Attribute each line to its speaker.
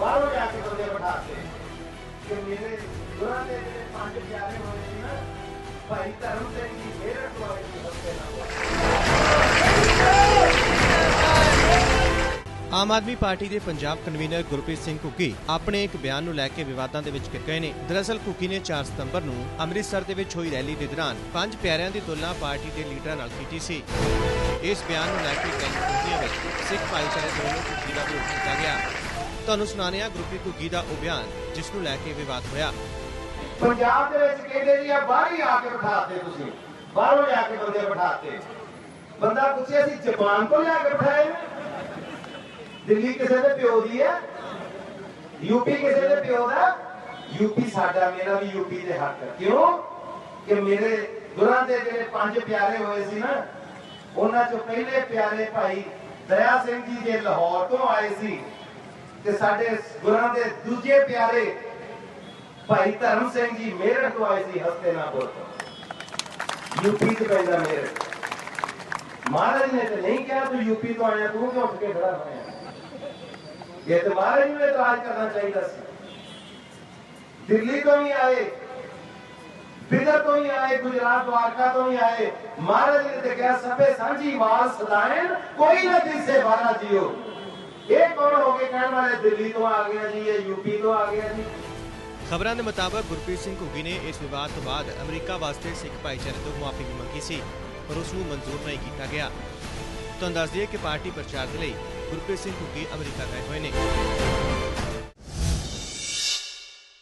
Speaker 1: ਬਾਹਰੋਂ ਜਾ ਕੇ ਬੰਦੇ ਬਿਠਾ ਕਿ ਮੇਰੇ ਗੁਰਾਂ ਦੇ ਜਿਹੜੇ ਪੰਜ ਪਿਆਰੇ ਹੋਏ ਸੀ ਨਾ, ਭਾਈ ਧਰਮ ਸਿੰਘ ਜੀ ਮੇਰੇ ਕੋਲ ਹੱਥੇ ਨਾਲ।
Speaker 2: ਆਮ ਆਦਮੀ ਪਾਰਟੀ ਦੇ ਪੰਜਾਬ ਕਨਵੀਨਰ ਗੁਰਪ੍ਰੀਤ ਸਿੰਘ ਕੁੱਕੀ ਆਪਣੇ ਇੱਕ ਬਿਆਨ ਨੂੰ ਲੈ ਕੇ ਵਿਵਾਦਾਂ ਦੇ ਵਿੱਚ ਘਿਰ ਗਏ ਨੇ। ਦਰਅਸਲ ਘੁੱਗੀ ਨੇ 4 ਸਤੰਬਰ ਨੂੰ ਅੰਮ੍ਰਿਤਸਰ ਦੇ ਵਿੱਚ ਹੋਈ ਰੈਲੀ ਦੇ ਦੌਰਾਨ ਪੰਜ ਪਿਆਰਿਆਂ ਦੀ ਤੁਲਨਾ ਪਾਰਟੀ ਦੇ ਲੀਡਰਾਂ ਨਾਲ ਕੀਤੀ ਸੀ। ਇਸ ਬਿਆਨ ਨੂੰ ਲੈ ਕੇ ਕਈ ਟੁਕੜੀਆਂ ਵਿੱਚ ਸਿੱਖ ਭਾਈਚਾਰੇ ਦੇ ਵੱਲੋਂ ਘੁੱਗੀ ਦਾ ਵਿਰੋਧ ਕੀਤਾ ਗਿਆ। ਤੁਹਾਨੂੰ ਸੁਣਾਉਂਦੇ ਹਾਂ ਗੁਰਪ੍ਰੀਤ ਘੁੱਗੀ ਦਾ ਉਹ ਬਿਆਨ ਜਿਸ ਨੂੰ ਲੈ ਕੇ ਵਿਵਾਦ ਹੋਇਆ।
Speaker 1: ਪੰਜਾਬ ਦੇ ਵਿੱਚ ਕਹਿੰਦੇ ਜੀ ਆ ਬਾਹਰ ਹੀ ਆ ਕੇ ਬਿਠਾਤੇ ਤੁਸੀਂ। ਬਾਹਰੋਂ ਲਿਆ ਕੇ ਬੰਦੇ ਬਿਠਾਤੇ। ਬੰਦਾ ਪੁੱਛੇ ਅਸੀਂ ਜਾਪਾਨ ਤੋਂ ਲਿਆ ਕੇ ਬਿਠਾਏ ਦਿੱਲੀ ਕਿਸੇ ਦੇ ਪਿਓ ਦੀ ਹੈ? ਯੂਪੀ ਕਿਸੇ ਦੇ ਪਿਓ ਦਾ ਯੂਪੀ ਸਾਡਾ, ਮੇਰਾ ਵੀ ਯੂਪੀ ਦੇ ਹੱਕ ਕਿਉਂ? ਕਿ ਮੇਰੇ ਗੁਰਾਂ ਦੇ ਜਿਹੜੇ ਪੰਜ ਪਿਆਰੇ ਹੋਏ ਸੀ ਨਾ, ਉਹਨਾਂ ਚੋਂ ਪਹਿਲੇ ਪਿਆਰੇ ਭਾਈ ਦਇਆ ਸਿੰਘ ਜੀ ਜੇ ਲਾਹੌਰ ਤੋਂ ਆਏ ਸੀ ਤੇ ਸਾਡੇ ਗੁਰਾਂ ਦੇ ਦੂਜੇ ਪਿਆਰੇ ਭਾਈ ਧਰਮ ਸਿੰਘ ਜੀ ਮੇਰਠ ਤੋਂ ਆਏ ਸੀ ਹਸਤੇ ਨਾ ਤੋਂ ਯੂਪੀ ਤੋਂ ਪੈਂਦਾ ਮੇਰਠ। ਮਹਾਰਾਜ ਨੇ ਤੇ ਨਹੀਂ ਕਿਹਾ ਤੂੰ ਯੂਪੀ ਤੋਂ ਆਇਆ, ਤੂੰ ਕਿਉਂ ਉੱਠ ਕੇ ਖੜਾ ਹੋਇਆ। ਇਹ ਤੇ ਮਹਾਰਾਜ ਨੂੰ ਇਤਰਾਜ਼ ਕਰਨਾ ਚਾਹੀਦਾ ਸੀ। ਦਿੱਲੀ ਤੋਂ ਵੀ ਆਏ, ਬਿਦਰ ਤੋਂ ਹੀ ਆਏ, ਗੁਜਰਾਤ ਦਵਾਰਕਾ ਤੋਂ ਹੀ ਆਏ। ਮਹਾਰਾਜ ਨੇ ਤੇ ਕਿਹਾ, ਸਭੇ ਸਾਂਝੀ ਵਾਲ ਸਦਾਇਨ ਕੋਈ ਨਾ ਦਿਸੇ ਵਾਲਾ ਜੀਓ। ਇਹ ਕੌਣ ਹੋ ਗਏ ਕਹਿਣ ਵਾਲੇ? ਦਿੱਲੀ ਤੋਂ ਆ ਗਿਆ ਜੀ, ਇਹ ਯੂਪੀ ਤੋਂ ਆ ਗਿਆ ਜੀ।
Speaker 2: ਖਬਰਾਂ ਦੇ ਮੁਤਾਬਕ ਗੁਰਪ੍ਰੀਤ ਸਿੰਘ ਘੁੱਗੀ ਨੇ ਇਸ ਵਿਵਾਦ ਤੋਂ ਬਾਅਦ ਅਮਰੀਕਾ ਵਾਸਤੇ ਸਿੱਖ ਭਾਈਚਾਰੇ ਤੋਂ ਮੁਆਫੀ ਵੀ ਮੰਗੀ ਸੀ ਪਰ ਉਸ ਨੂੰ ਮਨਜ਼ੂਰ ਨਹੀਂ ਕੀਤਾ ਗਿਆ। ਤੁਹਾਨੂੰ ਦੱਸ ਦਈਏ ਕਿ ਪਾਰਟੀ ਪ੍ਰਚਾਰ ਦੇ ਲਈ ਗੁਰਪ੍ਰੀਤ ਸਿੰਘ ਘੁੱਗੀ ਅਮਰੀਕਾ ਗਏ ਹੋਏ ਨੇ।